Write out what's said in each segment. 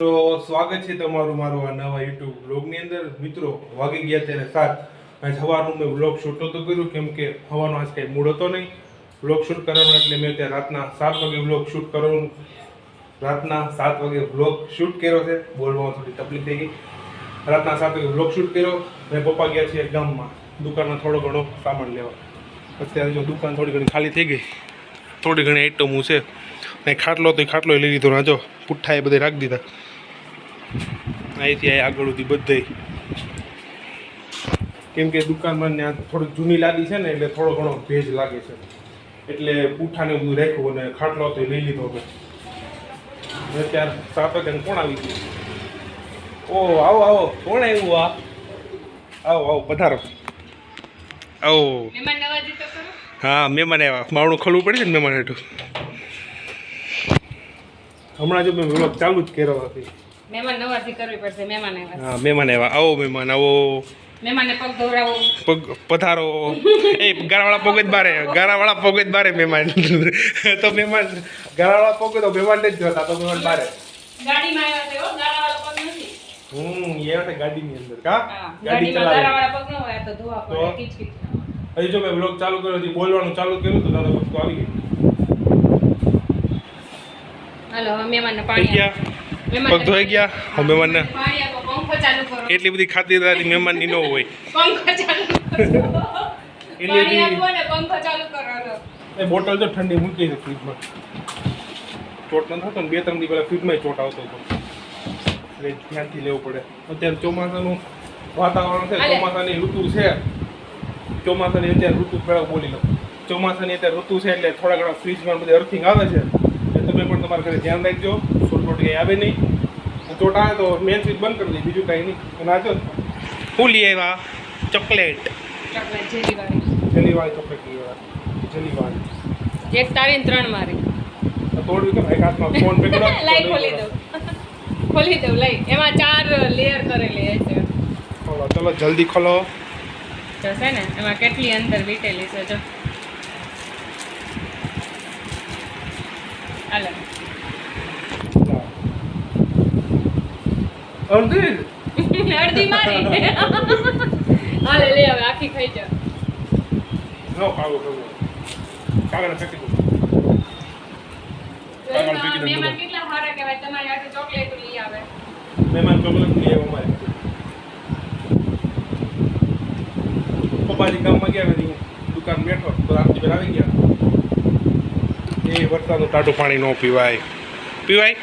તો સ્વાગત છે તમારું મારું આ નવા યુટ્યુબ બ્લોગની અંદર. મિત્રો, વાગી ગયા ત્યારે સાત. આજ સવારનું મેં બ્લોગ શૂટ નહોતું કર્યું, કેમ કે હવાનો આજ કંઈ મૂડ હતો નહીં. બ્લોગ શૂટ કરવાનો એટલે મેં ત્યાં રાતના સાત વાગે બ્લોગ શૂટ કરવાનું. રાતના સાત વાગે બ્લોગ શૂટ કર્યો છે. બોલવામાં થોડી તકલીફ થઈ ગઈ. રાતના સાત વાગે બ્લોગ શૂટ કર્યો. અને પપ્પા ગયા છે ગામમાં. દુકાનમાં થોડો ઘણો સામાન લેવા. અત્યારે જો દુકાન થોડી ઘણી ખાલી થઈ ગઈ. થોડી ઘણી આઈટમો છે. ને ખાટલો તો ખાટલો લઈ લીધો ના જો પુઠ્ઠા એ બધે રાખી દીધા. અહીંથી અહીં આગળ સુધી બધે. કેમ કે દુકાનમાં ત્યાં થોડીક જૂની લાદી છે ને એટલે થોડો ઘણો ભેજ લાગે છે. એટલે પૂઠાને બધું રાખ્યું અને ખાટલો તો લઈ લીધો હવે ત્યાર વાગ્યાને કોણ આવી ગયું? ઓ આવો આવો. કોણ આવ્યું આ? આવો આવો પધારો. આવો. હા મહેમાન આવ્યા. માવણું ખોલવું પડે છે ને મહેમાન હેઠું હમણાં જો મેં વ્લોગ ચાલુ જ કર્યો હતી. મહેમાન નવાજી કરવી પડશે મહેમાન આવ્યા. હા મહેમાન આવ્યા. આવો મહેમાન આવો. મહેમાનને પગ પધારો એ ગારાવાળા પોગે જ બારે ગારાવાળા પોગે જ બારે મહેમાન. તો મહેમાન ગારાવાળા પોગે તો મહેમાન જ જોતા તો મહેમાન બારે. ગાડીમાં આવ્યા છે હો ગાડાવાળા પગ નથી. હમ એ વખતે ગાડીની અંદર કા? ગાડી ચલાવે. ગાડાવાળા પગ ન હોય તો ધોવા પડે કીચ કીચ હજી જો મેં બ્લોગ ચાલુ કર્યો હજી બોલવાનું ચાલુ કર્યું તો દાદા વસ્તુ આવી ગઈ હાલો મહેમાનને પાણી પગ ધોઈ ગયા હું મહેમાનને પાણી આપો પંખો ચાલુ કરો. એટલી બધી ખાતરદારી મહેમાનની ન હોય. એ બોટલ તો ઠંડી મૂકી છે ફ્રીજમાં. ચોટ ન થતો ને બે ત્રણ દી પહેલા ફ્રીજમાં ચોટ આવતો હતો. એટલે ધ્યાનથી લેવું પડે. અત્યારે ચોમાસાનું વાતાવરણ છે ચોમાસાની ઋતુ છે. ચોમાસાની અત્યારે ઋતુ પહેલા બોલી લો. ચોમાસાની અત્યારે ઋતુ છે એટલે થોડા ઘણા ફ્રીજમાં બધી અર્થિંગ આવે છે. એટલે તમે પણ તમારા ઘરે ધ્યાન રાખજો. છોટ આવે નહીં. ચોટ તો મેન સ્વીચ બંધ કરી દે બીજું કાંઈ નહીં. અને આ જો શું લઈ આવ્યા ચોકલેટ. ચોકલેટ જેલી વાળી. જલીવાળી ચોકલેટ લઈ આવ્યા. જલીવાળી એક તારી ત્રણ મારી. તોડવી તો એક હાથમાં ફોન લાઈ ખોલી દઉં. ખોલી દઉં લઈ. એમાં ચાર લેયર કરેલી છે. ખોલો ચલો જલ્દી ખોલો. જો ને? એમાં કેટલી અંદર વીટેલી છે જો. હાલો. અડધી? અડધી મારી. હાલે લે હવે આખી ખાઈ જા. નો ખાવું ખાવું. કાગળ ફેંકી દો મહેમાન કેટલા સારા કહેવાય? તમારી આટલું ચોકલેટ લઈ આવે. મહેમાન ચોકલેટ લઈ આવે અમારે. પપ્પાજી ગામમાં ગયા પછી દુકાન બેઠો તો રાતની બેન આવી ગયા. એ વરસાદનું ટાટું પાણી ન પીવાય. પીવાય?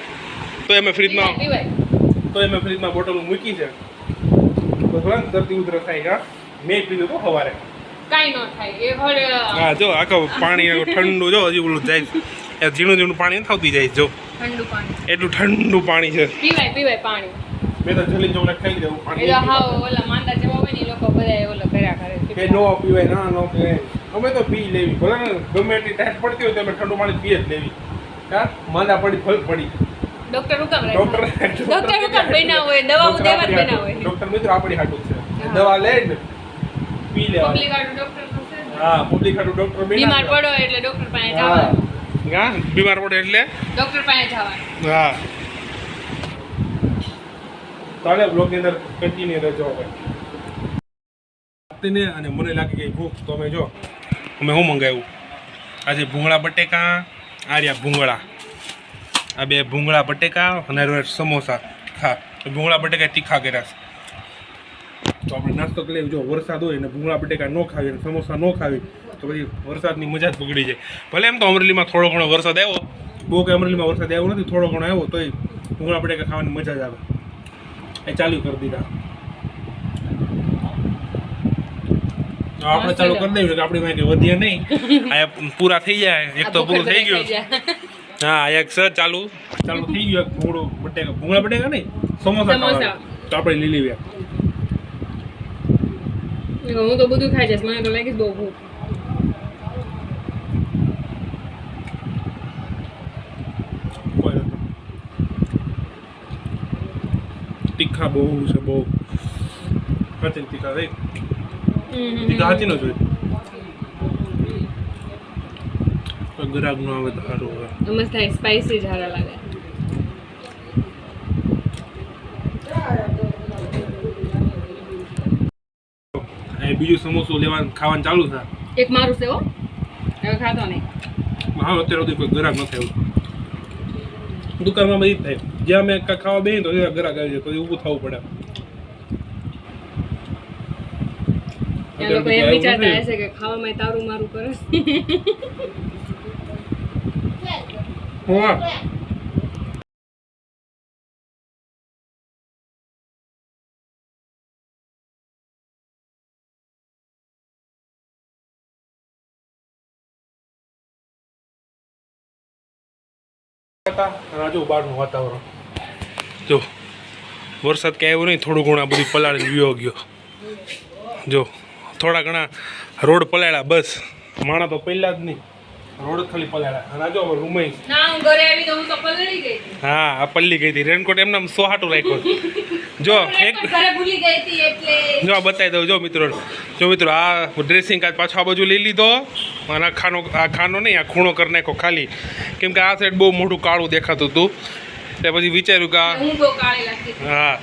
તો એમે ફ્રીજમાં પીવાય. તો મેં ફ્રીજમાં બોટલ મૂકી છે. તો થોડા ને શરદી ઉધરસ થાય હા. મેં પીધું તો સવારે કાઈ ન થાય એ હા જો આખો પાણી ઠંડુ જો હજી ઓલું જાય એ ઝીણું ઝીણું પાણી નથી આવતી જાય જો. ઠંડુ પાણી. એટલું ઠંડુ પાણી છે. પીવાય પીવાય પાણી. મેં તો જલી ચોકલેટ ખાઈ એ પાણી તો નહીં હાવ પીવાનું. ઓલા માંદા જેવા હોય ને લોકો બધા ઓલો કર્યા કરે કે નો પીવાય ના નો પીવાય. અમે તો પી લેવી. ભલે ગમે એટલી ટાઈટ પડતી હોય તો અમે ઠંડુ પાણી પીએ જ લેવી. હા માંદા પડી ફલ પડી. ડોક્ટર હુકમ ડોક્ટર ડોક્ટર હુકમ બન્યા હોય દેવા જ બન્યા હોય. ડોક્ટર મિત્રો આપણી હાટું છે. દવા લે ને પી લેવા પબ્લિક હાટું ડોક્ટર. હા પબ્લિક હાટું ડોક્ટર બીમાર પડો એટલે ડોક્ટર પાસે હા જવાનું. હા. બીમાર પડે એટલે? ડોક્ટર પાસે જવાનું. હા. તારે બ્લોગની અંદર કન્ટિન્યુ રહેજો ને અને મને લાગી ગઈ ભૂખ તો અમે જો અમે શું મંગાવ્યું? આજે ભૂંગળા બટેકા આર્યા ભૂંગળા. આ બે ભૂંગળા બટેકા અને સમોસા. ખા. ભૂંગળા બટેકા તીખા કર્યા છે. તો આપણે નાસ્તો કરી જો વરસાદ હોય ને ભૂંગળા બટેકા ન ખાવી અને સમોસા ન ખાવી તો પછી વરસાદની મજા જ બગડી જાય. ભલે એમ તો અમરેલીમાં થોડો ઘણો વરસાદ આવ્યો. બહુ કે અમરેલીમાં વરસાદ આવ્યો નથી થોડો ઘણો આવ્યો તોય ભૂંગળા બટેકા ખાવાની મજા જ આવે. એ ચાલુ કરી દીધા. આપણે ચાલુ કરી દઈએ કે આપણી કંઈ વધીએ નહીં. આ પૂરા થઈ જાય. એક તો પૂરું થઈ ગયું. હા આ એક સર ચાલુ. ચાલુ થઈ ગયું એક ભૂંગળો બટેકા. ભૂંગળા બટેકા નહીં? સમોસા સમોસા. તો આપણે લઈ વ્યા હું તો બધું ખાઈ જઈશ મને તો લાગી બહુ ભૂખ. તીખા બહુ છે બહુ. હાચી તીખા થઈ તીખા હાચી ન જોઈએ ગ્રાહકનું આવે તો સારું હોય. મસ્ત થાય સ્પાઈસી સારા લાગે. બીજું સમોસું લેવાનું ખાવાનું ચાલુ થાય એક મારું છે હવે ખાતો નહીં. હા અત્યારે સુધી કોઈ ગ્રાહક નથી આવ્યું. દુકાનમાં બધી થાય. જ્યાં મેં ખાવા બેહીને તો ત્યાં ગ્રાહક આવી જાય પછી ઊભું થવું પડે. એ લોકો ખાવામાં તારું મારું કરે. હતા અને બહારનું વાતાવરણ. જો વરસાદ ક્યાંય આવ્યો નહીં થોડું ઘણા બધું પલાળીને વિયો ગયો. જો થોડા ઘણા રોડ પલાળ્યા બસ. માણા તો પહેલા જ નહીં. રોડ ખાલી પલાળ્યા. અને આ જો ના હું ઘરે આવી તો હું તો પલળી ગઈ. હા આ પલ્લી ગઈ હતી. રેનકોટ એમને આમ સોહાટું રાખ્યો જો એક ઘરે ભૂલી ગઈ હતી એટલે જો આ બતાવી દઉં. જો મિત્રો જો મિત્રો આ ડ્રેસિંગ કાચ પાછો આ બાજુ લઈ લીધો. અને આ ખાનો આ ખાનો નહીં આ ખૂણો કરી નાખ્યો ખાલી. કેમ કે આ સાઈડ બહુ મોટું કાળું દેખાતું હતું. એટલે પછી વિચાર્યું કે આ હું બહુ કાળી લાગતી હતી. હા.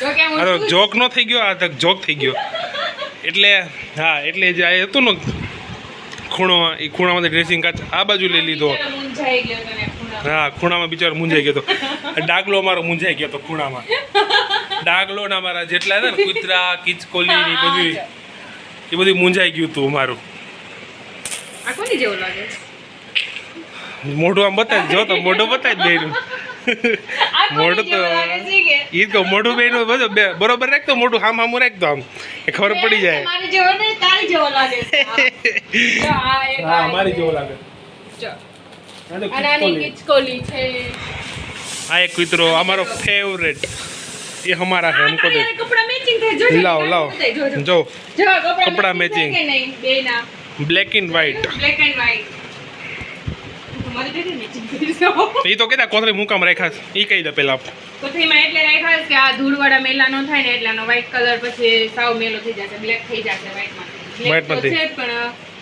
જો કે હું આ તો શું- જોક નો થઈ ગયો આ જોક થઈ ગયો. એટલે હા એટલે જે આ હતું ને ખૂણો એ ખૂણામાંથી ડ્રેસિંગ કાચ આ બાજુ લઈ લીધો. હા ખૂણામાં બિચારો મૂંઝાઈ ગયો હતો ડાગલો અમારો મૂંઝાઈ ગયો હતો ખૂણામાં. ડાગલો ના મારા જેટલા હતા ને કૂતરા કિચકોલી એ બધું એ બધું મૂંઝાઈ ગયું હતું લાગે મોઢું આમ બતાવી જો તો મોઢું બતાવી દઈ મોઢું તો ઈ તો મોઢું બેન બધું બરોબર રાખતો મોઢું હામ હામું રાખતો આમ. એ ખબર પડી જાય. મારી જેવો ને તારી જેવો લાગે હા મારી જેવો લાગે. આ એક કૂતરો અમારો ફેવરેટ એ હમારા છે હમકો દે લાવ જો કપડા મેચિંગ બ્લેક એન્ડ વ્હાઈટ એ તો કેતા કોથળી મુકામ રાખ્યા છે. એ કહી દે પેલા કોથળીમાં એટલે રાખ્યા છે કે આ ધૂળવાળા મેલા નો થાય ને એટલાનો વ્હાઈટ કલર પછી સાવ મેલો થઈ જશે બ્લેક થઈ જશે White બ્લેક છે પણ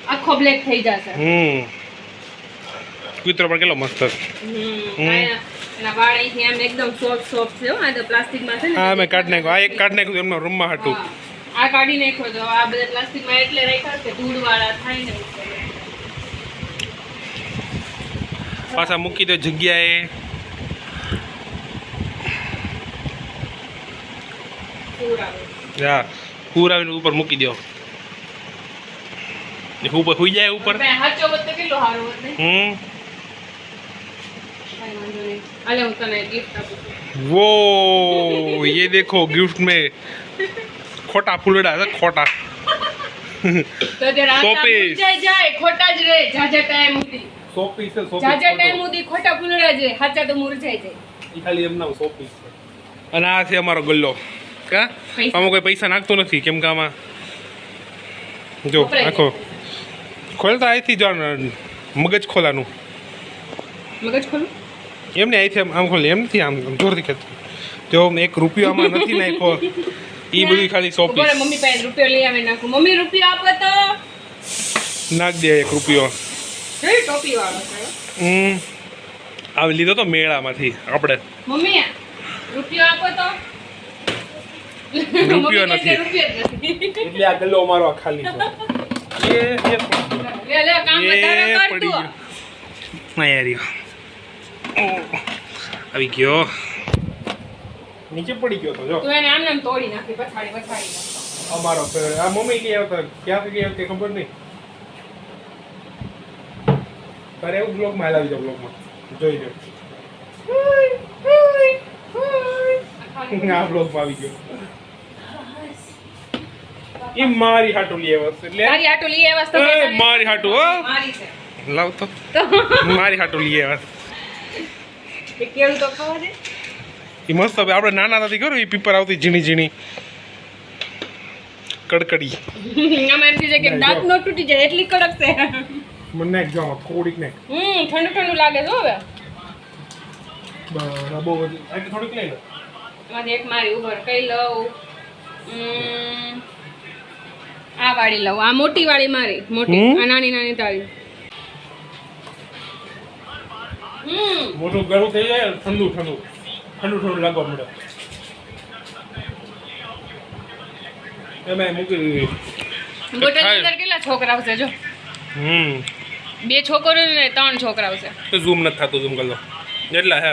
આખો બ્લેક થઈ જશે. હમ. કૂતરો પણ કેટલો મસ્ત છે. હમ. એના વાળ અહીંથી આમ એકદમ સોફ્ટ સોફ્ટ છે આ તો પ્લાસ્ટિકમાં છે ને હા મેં કાઢ નાખ્યું. આ એક કાઢ નાખ્યું એમના રૂમમાં હતું. આ કાઢી નાખ્યો તો આ બધા પ્લાસ્ટિકમાં એટલે રાખ્યા કે ધૂળવાળા થાય ને ઉપર. પાછા મૂકી દો જગ્યાએ ધૂળ આવે. હા પૂર આવીને ઉપર મૂકી દો એ ઉપર સુઈ જાય ઉપર આપણે હાચો હોત તો કેટલો સારો હોત ને? હમ કાંઈ વાંધો નહીં. હાલે હું તને gift આપું છું. वो ये देखो गिफ्ट में खोटा फूलड़ा है खोटा તો તે રાતા Showpiece. મૂંઝાઈ જાય ખોટા જ રહે જાજા ટાઈમ સુધી સો પીસ છે સો જાજા ટાઈમ સુધી ખોટા ફૂલડા જ હાચા તો મુરઝાઈ જાય ઈ ખાલી એમના સો પીસ છે. અને આ છે અમારો ગલ્લો. કા. આમાં કોઈ પૈસા નાખતો નથી કેમ કે આમાં જો આખો. ખોલતા અહીંથી જો મગજ ખોલાનું. મગજ ખોલું? એમને અહીંથી આમ આમ ખોલી એમ નથી આમ જોરથી ખેંચ જો એક રૂપિયો આમાં નથી નાખ્યો એ બધું ખાલી સો ઊભો રહે, પીસ મમ્મી પાસે રૂપિયો લઈ આવે નાખું. મમ્મી રૂપિયો આપો તો. નાખ દે એક રૂપિયો. જોઈ ટોપી વાળો છે? હમ. આવી લીધો તો મેળામાંથી આપણે. મમ્મી રૂપિયો આપો તો. રૂપિયો નથી. છે, રૂપિયો જ નથી. એટલે આ ગલ્લો અમારો આ ખાલી છે. એ એ લે લે કામ વધારે કર તું. ગયો. યાર આવી ગયો. નીચે પડી ગયો તો જો. તું એને આમ નામ તોડી નાખી પછાડી પછાડી અમારો આ મમ્મી કે આવતા? ક્યાંથી કે ખબર નહીં. તારે એવું બ્લોગમાં હલાવી જાવ બ્લોગમાં. જોઈ લો આ બ્લોગમાં આવી ગયો. એ મારી હાટું લઈ આવસ એટલે મારી આટો લઈ આવસ તો એ, મારી હાટુ હો. મારી છે. લાવ તો. મારી હાટું લઈ આવસ તે કેવું તો ખાવા દે? એ મસ્ત હવે આપણે નાના નથી ખરું એ પીપર આવતી ઝીણી ઝીણી. કડકડી. આમાં એમ થઈ જાય કે દાંત ન તૂટી જાય એટલી કડક છે. મને નાખ જાઓ થોડીક નાખ હમ ઠંડુ ઠંડુ લાગે જો હવે. બરાબર એટલે થોડીક લઈ લો. મારે એક મારી ઉભર કઈ લઉં? આ વાળી લઉં. આ મોટી વાળી મારી મોટી આ નાની નાની તારી. હમ. મોટું ગળું થઈ જાય ઠંડુ ઠંડુ. ઠંડુ ઠંડુ લાગવા મળે એમાં મૂકી દીધી. બોટલ અંદર કેટલા છોકરા આવશે જો? હમ. બે છોકરીઓ ને ત્રણ છોકરાઓ છે. તો ઝૂમ નથી થતું ઝૂમ કરો લો એટલા હે.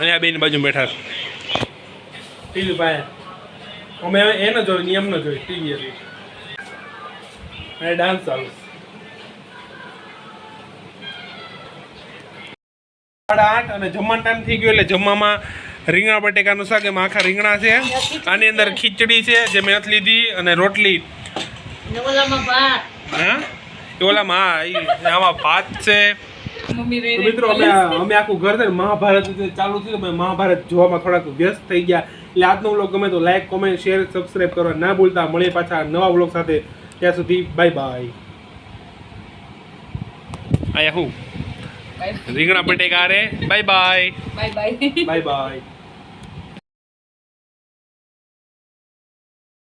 અને આ બેની બાજુ બેઠા ટીવી ભાઈ અમે એને જોઈ નિયમ ન જોઈ ટીવી હતી અને ડાન્સ ચાલુ. સાડા આઠ અને જમવાનો ટાઈમ થઈ ગયો એટલે જમવામાં રીંગણા બટેકાનું શાક એમાં આખા રીંગણા છે. આની અંદર ખીચડી છે જે મેં લીધી અને રોટલી. હા? ઈ આમાં ભાત છે. મિત્રો અમે અમે આખું ઘર છે મહાભારત જે ચાલુ થયું અમે મહાભારત જોવામાં થોડાક વ્યસ્ત થઈ ગયા. એટલે આજનો વ્લોગ ગમે તો લાઈક કોમેન્ટ શેર સબસ્ક્રાઈબ કરવા ના ભૂલતા. મળીએ પાછા નવા વ્લોગ સાથે. ત્યાં સુધી બાય બાય આયા હું? રીંગણા બટેકા રે bye bye bye bye bye bye